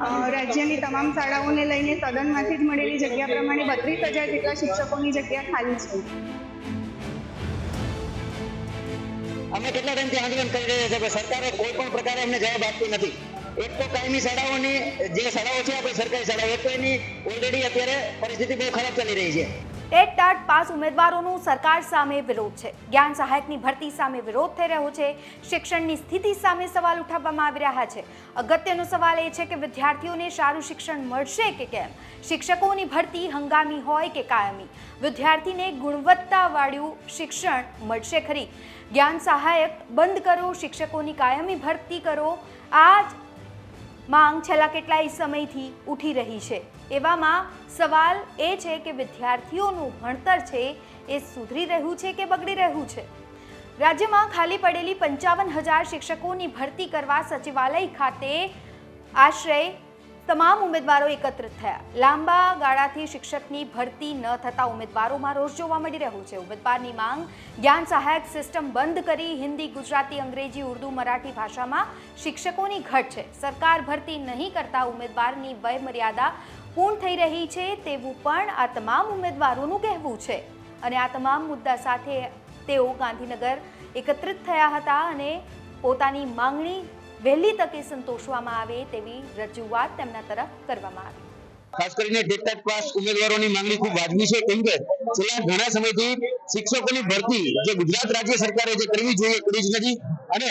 રાજ્યની તમામ શાળાઓને લઈને સદનમાંથી જ મળેલી જગ્યા પ્રમાણે બત્રીસ હજાર જેટલા શિક્ષકોની જગ્યા ખાલી છે. અમે કેટલા ટાઈમથી આંદોલન કરી રહ્યા છે કે સરકારે કોઈ પણ પ્રકારે અમને જવાબ આપતી નથી. એક તો કાયમી શાળાઓની જે શાળાઓ છે, આપણી સરકારી શાળાઓ, એક તો એની ઓલરેડી અત્યારે પરિસ્થિતિ બહુ ખરાબ ચાલી રહી છે. ટેટ ટાટ પાસ ઉમેદવારોનો સરકાર સામે વિરોધ છે. જ્ઞાન સહાયકની ભરતી સામે વિરોધ થઈ રહ્યો છે. શિક્ષણની સ્થિતિ સામે સવાલ ઉઠાવવામાં આવી રહ્યા છે. અગત્યનો સવાલ એ છે કે વિદ્યાર્થીઓને સારું શિક્ષણ મળશે કે કેમ? શિક્ષકોની ભરતી હંગામી હોય કે કાયમી? વિદ્યાર્થીને ગુણવત્તાવાળું શિક્ષણ મળશે ખરી? જ્ઞાન સહાયક બંધ કરો, શિક્ષકોની કાયમી ભરતી કરો. આ જ માંગ છેલ્લા કેટલાય સમયથી ઉઠી રહી છે. એવામાં સવાલ એ છે કે વિદ્યાર્થીઓનું ભણતર છે એ સુધરી રહ્યું છે કે બગડી રહ્યું છે? રાજ્યમાં ખાલી પડેલી પંચાવન હજાર શિક્ષકોની ભરતી કરવા સચિવાલય ખાતે આશરે તમામ ઉમેદવારો એકત્રિત થયા. લાંબા ગાળાથી શિક્ષકની ભરતી ન થતા ઉમેદવારોમાં રોષ જોવા મળી રહ્યો છે. ઉમેદવારની માંગ, જ્ઞાન સહાયક સિસ્ટમ બંધ કરી હિન્દી, ગુજરાતી, અંગ્રેજી, ઉર્દુ, મરાઠી ભાષામાં શિક્ષકોની ઘટ છે. સરકાર ભરતી નહીં કરતા ઉમેદવારની વય મર્યાદા પૂર્ણ થઈ રહી છે તેવું પણ આ તમામ ઉમેદવારોનું કહેવું છે. અને આ તમામ મુદ્દા સાથે તેઓ ગાંધીનગર એકત્રિત થયા હતા અને પોતાની માંગણી વહેલી તકે સંતોષવામાં આવે તેવી રજૂઆત તેમના તરફ કરવામાં આવી. ખાસ કરીને ટેટ પાસ ઉમેદવારોની માંગણી ખૂબ વાજબી છે, કેમ કે છેલ્લા ઘણા સમયથી શિક્ષકોની ભરતી જે ગુજરાત રાજ્ય સરકારે જે કરવી જોઈએ કરી જ નથી અને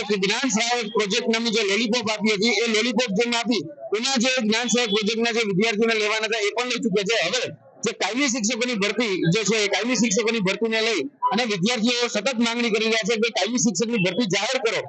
એક જ્ઞાન સહાયક પ્રોજેક્ટ નામની જે લોલીપોપ આપી હતી, એ લોલીપોપ જેમ આપી, એના જે જ્ઞાન સહાયક પ્રોજેક્ટના જે વિદ્યાર્થીઓને લેવાના હતા, એ પણ લઈ ચૂક્યા છે. હવે જે કાયમી શિક્ષકોની ભરતી જે છે, એ કાયમી શિક્ષકોની ભરતીને લઈ અને વિદ્યાર્થીઓ સતત માંગણી કરી રહ્યા છે કે કાયમી શિક્ષકની ભરતી જાહેર કરો.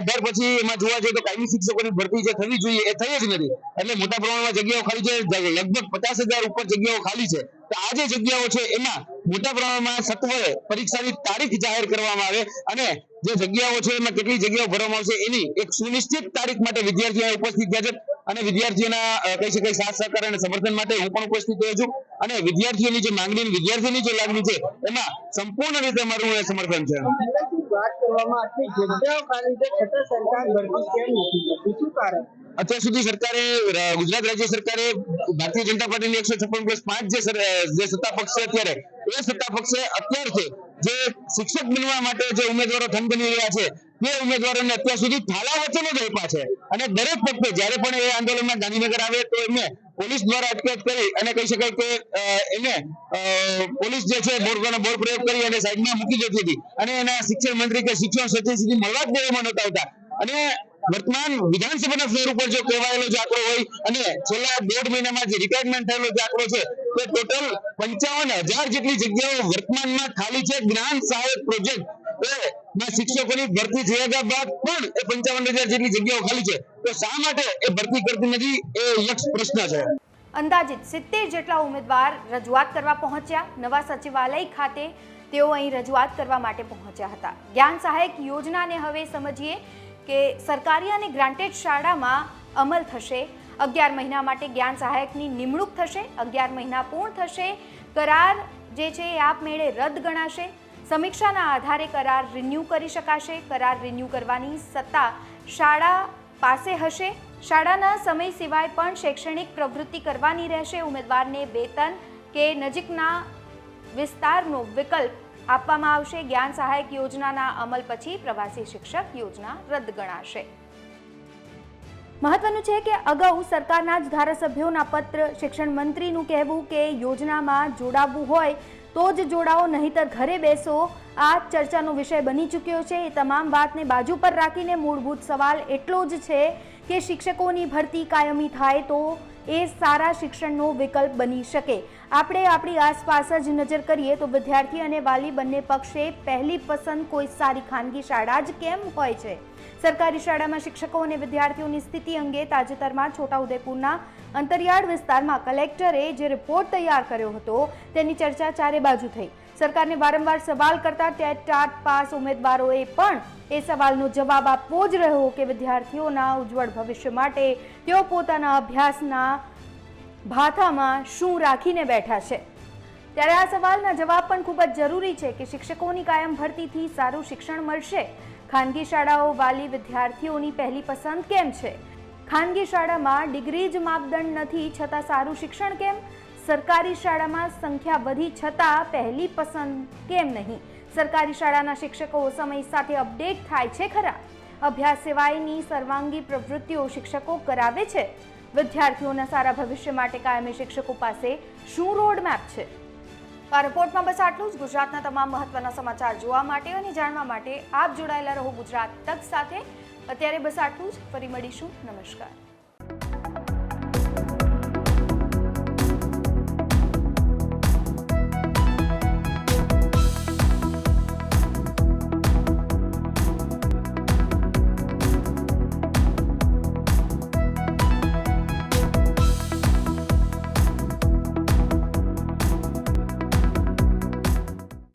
અઢાર પછી એમાં જોવા જઈએ તો કાયમી શિક્ષકોની ભરતી જે થવી જોઈએ એ થઈ જ નથી. એટલે મોટા પ્રમાણમાં જગ્યાઓ ખાલી છે લગભગ પચાસ ઉપર જગ્યાઓ ખાલી છે. તો આ જે જગ્યાઓ છે એમાં મોટા પ્રમાણમાં સત્વરે પરીક્ષાની તારીખ જાહેર કરવામાં આવે અને જે જગ્યાઓ છે એમાં કેટલી જગ્યાઓ ભરવામાં આવશે એની એક સુનિશ્ચિત તારીખ માટે વિદ્યાર્થીઓ ઉપસ્થિત થયા છે. અને વિદ્યાર્થીઓના કહી શકાય સાથ સહકાર અને સમર્થન માટે હું પણ ઉપસ્થિત થયો છું. અને વિદ્યાર્થીઓની જે માંગણી અને વિદ્યાર્થીઓની જે લાગણી છે એમાં સંપૂર્ણ રીતે મારું સમર્થન છે. અત્યાર સુધી સરકારે ગુજરાત રાજ્ય સરકારે ભારતીય જનતા પાર્ટીની એકસો છપ્પન પ્લસ પાંચ જે સત્તા પક્ષ છે અત્યારે, એ સત્તા પક્ષે અત્યારથી જે શિક્ષક બનવા માટે જે ઉમેદવારો થનગની રહ્યા છે તે ઉમેદવારોને અત્યાર સુધી થાલા વચનો જ છે. અને દરેક વખતે જ્યારે પણ એ આંદોલનમાં ગાંધીનગર આવે તો એમને પોલીસ દ્વારા અટકાયત કરી અને કહી શકાય કે એને પોલીસ જે છે બોર પ્રયોગ કરી અને સાઈડમાં મૂકી દેતી હતી. અને એના શિક્ષણ મંત્રી કે શિક્ષણ સચિવ સુધી મળવા જ દેવામાં નહોતા આવતા. અને વર્તમાન વિધાનસભાના ફ્લોર ઉપર જો કહેવાયેલો જે આંકડો હોય અને છેલ્લા દોઢ મહિનામાં જે રિટાયરમેન્ટ થયેલો જે આંકડો છે, તે ટોટલ પંચાવન હજાર જેટલી જગ્યાઓ વર્તમાનમાં ખાલી છે. જ્ઞાન સહાયક પ્રોજેક્ટ એ શિક્ષકોની ભરતી થયા બાદ પણ એ પંચાવન જેટલી જગ્યાઓ ખાલી છે. તો શા માટે એ ભરતી કરતી નથી? એ યક્ષ પ્રશ્ન છે. અંદાજિત સિત્તેર જેટલા ઉમેદવાર રજૂઆત કરવા પહોંચ્યા. નવા સચિવાલય ખાતે તેઓ અહીં રજૂઆત કરવા માટે પહોંચ્યા હતા. જ્ઞાન સહાયક યોજનાને હવે સમજીએ કે સરકારી અને ગ્રાન્ટેડ શાળામાં અમલ થશે. અગિયાર મહિના માટે જ્ઞાન સહાયકની નિમણૂક થશે. અગિયાર મહિના પૂર્ણ થશે. કરાર જે છે એ આપમેળે રદ ગણાશે. સમીક્ષાના આધારે કરાર રિન્યૂ કરી શકાશે. કરાર રિન્યૂ કરવાની સત્તા શાળા પાસે હશે. શાળાના સમય સિવાય પણ શૈક્ષણિક પ્રવૃત્તિ કરવાની રહેશે. ઉમેદવારને વેતન કે નજીકના વિસ્તારનો વિકલ્પ આપવામાં આવશે. જ્ઞાન સહાયક યોજનાના અમલ પછી પ્રવાસી શિક્ષક યોજના રદ ગણાશે. મહત્વનું છે કે અગાઉ સરકારના જ ધારાસભ્યોના પત્ર શિક્ષણ મંત્રીનું કહેવું કે યોજનામાં જોડાવવું હોય તો જ જોડાઓ, નહીતર ઘરે બેસો. આ ચર્ચાનો વિષય બની ચૂક્યો છે. એ તમામ વાતને બાજુ પર રાખીને મૂળભૂત સવાલ એટલો જ છે કે શિક્ષકોની ભરતી કાયમી થાય તો એ સારા શિક્ષણનો વિકલ્પ બની શકે. આપણે આપણી આસપાસ જ નજર કરીએ તો વિદ્યાર્થી અને વાલી બંને પક્ષે પહેલી પસંદ કોઈ સારી ખાનગી શાળા જ કેમ હોય છે? સરકારી શાળામાં શિક્ષકો અને વિદ્યાર્થીઓની સ્થિતિ અંગે તાજેતરમાં છોટાઉદેપુરના અંતરિયાળ વિસ્તારમાં કલેક્ટરે જે રિપોર્ટ તૈયાર કર્યો હતો, તેની ચર્ચા ચારે બાજુ થઈ. સરકારને વારંવાર સવાલ કરતા ટેટ, ટાટ પાસ ઉમેદવારોએ પણ એ સવાલનો જવાબ આપવો જ રહ્યો કે વિદ્યાર્થીઓના ઉજ્જવળ ભવિષ્ય માટે તેઓ પોતાના અભ્યાસના ભાથામાં શું રાખીને બેઠા છે. ત્યારે આ સવાલના જવાબ પણ ખૂબ જ જરૂરી છે કે શિક્ષકોની કાયમ ભરતીથી સારું શિક્ષણ મળશે. ખાનગી શાળાઓ વાલી વિદ્યાર્થીઓની પહેલી પસંદ કેમ છે? ખાનગી શાળામાં ડિગ્રી જ માપદંડ નથી છતાં સારું શિક્ષણ કેમ? સરકારી શાળામાં સંખ્યા વધી છતાં પહેલી પસંદ કેમ નહીં? સરકારી શાળાના શિક્ષકો સમય સાથે અપડેટ થાય છે ખરા? અભ્યાસ સિવાયની સર્વાંગી પ્રવૃત્તિઓ શિક્ષકો કરાવે છે. વિદ્યાર્થીઓના સારા ભવિષ્ય માટે કાયમી શિક્ષકો પાસે શું રોડમેપ છે? આ રિપોર્ટમાં બસ આટલું જ. ગુજરાતના તમામ મહત્વના સમાચાર જોવા માટે અને જાણવા માટે આપ જોડાયેલા રહો ગુજરાત તક સાથે. અત્યારે બસ આટલું જ. ફરી મળીશું. નમસ્કાર.